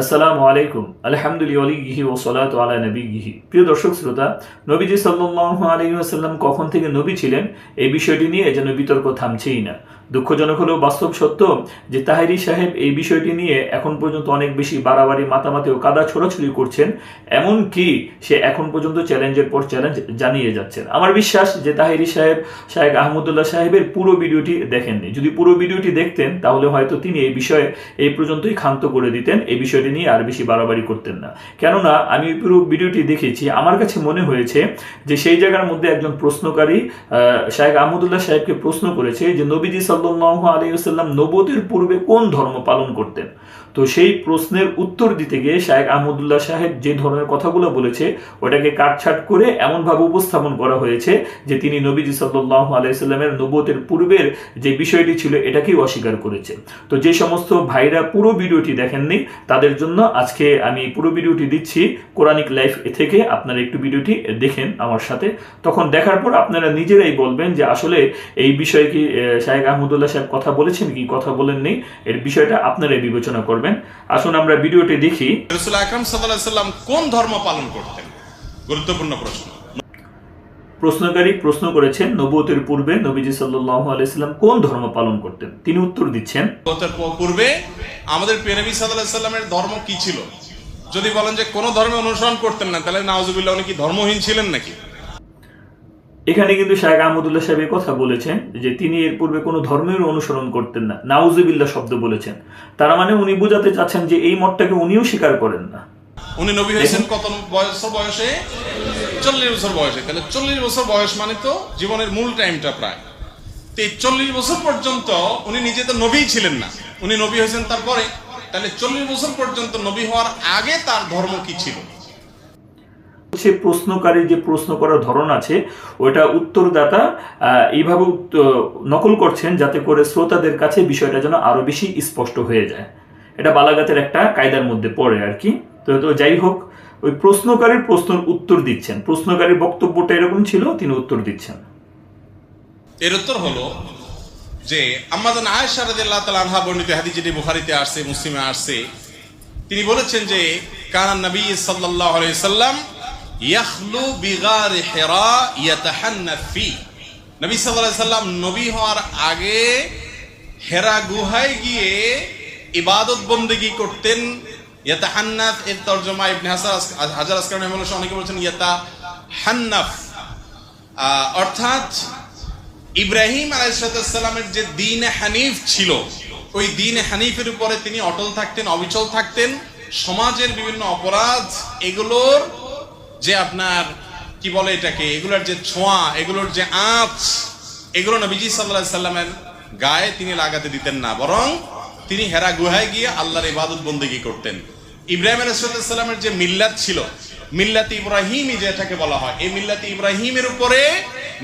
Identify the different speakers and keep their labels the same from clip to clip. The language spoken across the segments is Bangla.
Speaker 1: আসসালামু আলাইকুম। আলহামদুলিল্লাহি ও সালাত আলা নবীহি। প্রিয় দর্শক, শ্রোতা, নবীজি সাল্লাল্লাহু আলাইহি ওয়াসাল্লাম কখন থেকে নবী ছিলেন? এই বিষয়টি নিয়ে যেন বিতর্ক থামছেই না। দুঃখজনক হলেও বাস্তব সত্য যে তাহেরি সাহেব এই বিষয়টি নিয়ে এখন পর্যন্ত অনেক বেশি বাড়াবাড়ি মাতামাতি ও কাদা ছোড়াছুড়ি করছেন এমন কি সে এখন পর্যন্ত চ্যালেঞ্জের পর চ্যালেঞ্জ জানিয়ে যাচ্ছেন। আমার বিশ্বাস যে তাহেরি সাহেব শাহেক আহমদুল্লাহ সাহেবের পুরো ভিডিওটি দেখেননি। যদি পুরো ভিডিওটি দেখতেন, তাহলে হয়তো তিনি এই বিষয়ে এই পর্যন্তই ক্ষান্ত করে দিতেন। এই বিষয়টি নিয়ে আর বেশি বাড়াবাড়ি করতেন না। কেননা, আমি পুরো ভিডিওটি দেখেছি, আমার কাছে মনে হয়েছে যে সেই জায়গার মধ্যে একজন প্রশ্নকারী শাহেক আহমদুল্লাহ সাহেবকে প্রশ্ন করেছে যে, নবীজি সাল্লাহ আলাইসাল্লাম নবতের পূর্বে কোন ধর্ম পালন করতেন? তো সেই প্রশ্নের উত্তর দিতে গিয়ে শাহেক আহমদুল্লাহ সাহেব যে ধরনের কথাগুলো বলেছে, ওটাকে কাটছাট করে এমনভাবে উপস্থাপন করা হয়েছে যে তিনি নবীজি সাল্লাহ আলাইসাল্লামের নবতের পূর্বের যে বিষয়টি ছিল, এটাকেই অস্বীকার করেছে। তো যে সমস্ত ভাইরা পুরো ভিডিওটি দেখেননি, তাদের জন্য আজকে আমি পুরো ভিডিওটি দিচ্ছি কোরআনিক লাইফ থেকে। আপনারা একটু ভিডিওটি দেখেন আমার সাথে। তখন দেখার পর আপনারা নিজেরাই বলবেন যে আসলে এই বিষয়ে কি শাহেক আহমদুল্লাহ সাহেব কথা বলেছেন কি কথা বলেন নেই? এর বিষয়টা আপনারাই বিবেচনা করবেন। আসুন আমরা ভিডিওটি দেখি।
Speaker 2: রসুল আকরম সাল্লাহ সাল্লাম কোন ধর্ম পালন করতেন? গুরুত্বপূর্ণ প্রশ্ন।
Speaker 1: প্রশ্নকারী প্রশ্ন করেছেন নবুয়তের পূর্বে নবীজি সাল্লাহ আলাইসাল্লাম কোন ধর্ম পালন করতেন? তিনি উত্তর দিচ্ছেন
Speaker 2: পূর্বে আমাদের সাল্লাহ সাল্লামের ধর্ম কি ছিল? যদি বলেন যে কোন ধর্মে অনুসরণ করতেন না তাহলে নাওজুবিল্লাহ উনি কি ধর্মহীন ছিলেন নাকি?
Speaker 1: এখানে কিন্তু শাহেক আহমদুল্লাহ সাহেব কথা বলেছেন যে তিনি এর পূর্বে কোনো ধর্মের অনুসরণ করতেন না নাউজুবিল্লাহ শব্দ বলেছেন। তার মানে উনি বোঝাতে চাচ্ছেন যে এই মতটাকে উনিও স্বীকার করেন না।
Speaker 2: উনি নবী হয়েছেন কত বছর বয়সে? চল্লিশ বছর বয়সে তাহলে চল্লিশ বছর বয়স মানে তো জীবনের মূল টাইমটা প্রায়। তো এই চল্লিশ বছর পর্যন্ত উনি নিজে তো নবী ছিলেন না। উনি নবী হয়েছেন তারপরে। তাহলে চল্লিশ বছর পর্যন্ত নবী হওয়ার আগে তার ধর্ম কি ছিল?
Speaker 1: সে প্রশ্নকারীর যে প্রশ্ন করার ধরন আছে ওটা উত্তরদাতা এইভাবে নকল করছেন যাতে করে শ্রোতাদের কাছে বিষয়টা যেন আরও বেশি স্পষ্ট হয়ে যায়। এটা বালাগাতের একটা কায়দার মধ্যে পড়ে আর কি। তো যাই হোক ওই প্রশ্নকারীর প্রশ্নের উত্তর দিচ্ছেন। প্রশ্নকারীর বক্তব্যটা এরকম ছিল, তিনি উত্তর দিচ্ছেন।
Speaker 2: এর উত্তর হলো যে আম্মাজান আয়েশা রাদিয়াল্লাহু তাআলা আনহা বর্ণিত হাদিস যেটি বুখারীতে আসছে, মুসলিমে আসছে। তিনি বলেছেন যে কানান নবী সাল্লাল্লাহু আলাইহি সাল্লাম ইয়াখলু বিগার হিরা ইয়াতাহান্নাফ ফি। নবী সাল্লাল্লাহু সাল্লাম নবী হওয়ার আগে হেরা গুহায় গিয়ে ইবাদত বন্দেগী করতেন ইয়াতাহান্নাফ এর তরজমা ইবনে হাসান হাজার আসকার মেহমান অনেকে বলেছেন ইয়াতা হান্নাফ অর্থাৎ ইব্রাহিম আলাইসালামের যে দিন হানিফ ছিল, ওই দিন হানিফের উপরে তিনি অটল থাকতেন, অবিচল থাকতেন। সমাজের বিভিন্ন অপরাধ, এগুলোর যে আপনার, কি বলে এটাকে, এগুলোর যে ছোঁয়া, এগুলোর যে আঁচ, এগুলো নবীজি সাল্লাহ সাল্লামের গায়ে তিনি লাগাতে দিতেন না। বরং তিনি হেরা গুহায় গিয়ে আল্লাহর ইবাদত বন্দেগী করতেন। ইব্রাহিম আলাইসাল্লামের যে মিল্লাত ছিল, মিল্লাত ইব্রাহিমই যেটাকে বলা হয়, এই মিল্লাত ইব্রাহিমের উপরে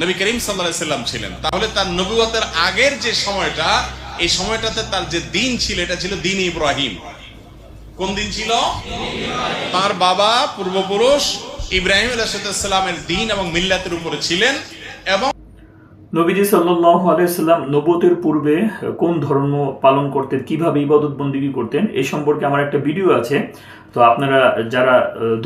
Speaker 2: নবী করিম সাল্লাহ সাল্লাম ছিলেন। তাহলে তার নবুয়তের আগের যে সময়টা, এই সময়টাতে তার যে দিন ছিল, এটা ছিল দিন ইব্রাহিম। কোন দিন ছিল? তার বাবা পূর্বপুরুষ ইব্রাহিম আলাইসাল্লামের দিন এবং মিল্লাতের উপরে ছিলেন এবং
Speaker 1: নবীজি আলাইসাল্লাম নবতের পূর্বে কোন ধর্ম পালন করতেন, কীভাবে ইবাদত বন্দিগি করতেন এই সম্পর্কে আমার একটা ভিডিও আছে। তো আপনারা যারা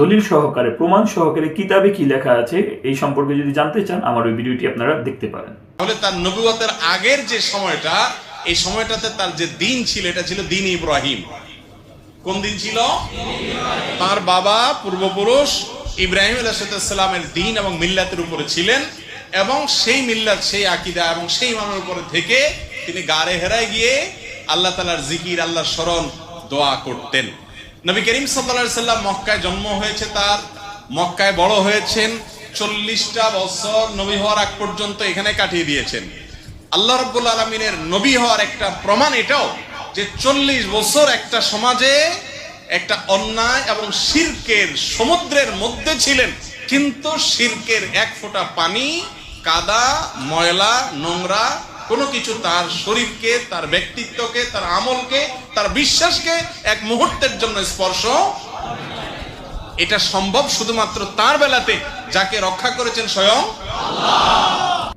Speaker 1: দলিল সহকারে, প্রমাণ সহকারে কিতাবে কি লেখা আছে, এই সম্পর্কে যদি জানতে চান, আমার ওই ভিডিওটি আপনারা দেখতে পারেন।
Speaker 2: তাহলে তার নবুয়তের আগের যে সময়টা, এই সময়টাতে তার যে দিন ছিল, এটা ছিল দিন ইব্রাহিম। কোন দিন ছিল? তার বাবা পূর্বপুরুষ ইব্রাহিম আলাইসাল্লামের দিন এবং মিল্লাতের উপরে ছিলেন। এবং সেই মিল্লাত, সেই আকিদা এবং সেই ইমামের উপরে থেকে তিনি গাড়ে হেরায় গিয়ে আল্লাহ তালার জিকির আল্লাহ স্মরণ দোয়া করতেন। নবী করিম সাল্লা সাল্লাম মক্কায় জন্ম হয়েছে তার। মক্কায় বড় হয়েছেন। চল্লিশটা বছর নবী হওয়ার আগ পর্যন্ত এখানে কাটিয়ে দিয়েছেন। আল্লাহ রব্বুল আলমিনের নবী হওয়ার একটা প্রমাণ এটাও যে চল্লিশ বছর একটা সমাজে একটা অন্যায় এবং শিরকের সমুদ্রের মধ্যে ছিলেন, কিন্তু শিরকের এক ফোঁটা পানি কাদা, ময়লা, নোংরা, কোনো কিছু তার শরীরকে, তার ব্যক্তিত্বকে, তার আমলকে, তার বিশ্বাসকে এক মুহূর্তের জন্য স্পর্শ এটা সম্ভব শুধুমাত্র তার বেলাতে যাকে রক্ষা করেছেন স্বয়ং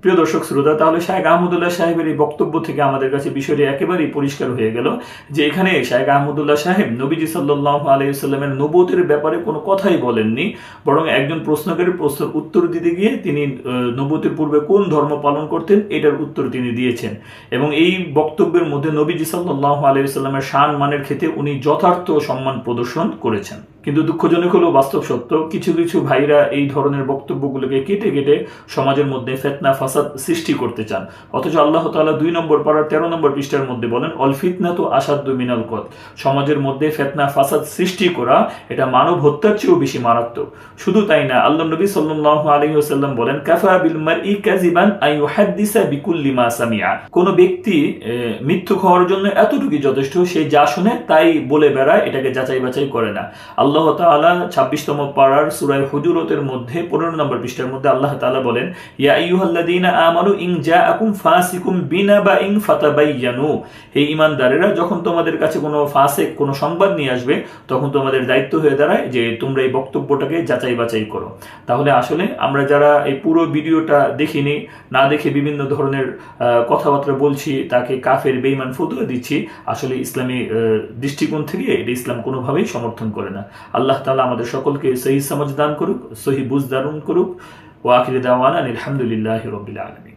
Speaker 1: প্রিয় দর্শক শ্রোতা, তাহলে শাহেক আহমদুল্লাহ সাহেবের এই বক্তব্য থেকে আমাদের কাছে বিষয়টি একেবারেই পরিষ্কার হয়ে গেল যে এখানে শাহেক আহমদুল্লাহ সাহেব নবীজি সাল্লাহ আলাইসাল্লামের নবতের ব্যাপারে কোনো কথাই বলেননি, বরং একজন প্রশ্নকারীর প্রশ্নের উত্তর দিতে গিয়ে তিনি নবতের পূর্বে কোন ধর্ম পালন করতেন এটার উত্তর তিনি দিয়েছেন। এবং এই বক্তব্যের মধ্যে নবীজি সাল্লাহ আলাইসাল্লামের শান মানের ক্ষেত্রে উনি যথার্থ সম্মান প্রদর্শন করেছেন। কিন্তু দুঃখজনক হলো বাস্তব সত্য, কিছু কিছু ভাইরা এই ধরনের বক্তব্যগুলোকে কেটে কেটে সমাজের মধ্যে ফেতনা, ফাসাদ সৃষ্টি করতে চান। অথচ আল্লাহ তাআলা দুই নম্বর পাড়ার তেরো নম্বর পৃষ্ঠার মধ্যে বলেন, অল ফিতনা তো আসাদ্য মিনাল কত সমাজের মধ্যে ফেতনা, ফাসাদ সৃষ্টি করা, এটা মানব হত্যার চেয়েও বেশি মারাত্মক। শুধু তাই না, আল্লাহ নবী সাল্লাল্লাহু আলাইহি ওয়াসাল্লাম বলেন, কাফা বিল মারই কাযিবান আই ইউহাদ্দিসা বিকুল্লি মা সামিআ। কোন ব্যক্তি মিথ্যুক হওয়ার জন্য এতটুকুই যথেষ্ট, সে যা শুনে তাই বলে বেড়ায়, এটাকে যাচাই বাছাই করে না। আল্লাহ তাআলা ছাব্বিশতম পাড়ার সুরায় হুজুরতের মধ্যে পনেরো নম্বর পৃষ্ঠার মধ্যে আল্লাহ তাআলা বলেন, ইয়া আইয়ুহাল্লাযীনা আমানু ইন জাআকুম ফাসিকুম বিনাবাইন ফাতাবাইয়ানু। হে ঈমানদারেরা, যখন তোমাদের কাছে কোনো ফাসিক, কোনো সংবাদ নিয়ে আসবে, তখন তোমাদের দায়িত্ব হয়ে দাঁড়ায় যে তোমরা এই বক্তব্যটাকে যাচাই বাছাই করো। তাহলে আসলে আমরা যারা এই পুরো ভিডিওটা দেখিনি, না দেখে বিভিন্ন ধরনের কথাবার্তা বলছি, তাকে কাফের বেইমান ফতুয়া দিচ্ছি, আসলে ইসলামী দৃষ্টিকোণ থেকে এটা ইসলাম কোনোভাবেই সমর্থন করে না। আল্লাহ তালা আমাদের সকলকে সহি সমাজ দান করুক, সহি বুঝ দারুণ করুক। ওয়াকির দাওয়ান আলহামদুলিল্লাহ রবিল আলমী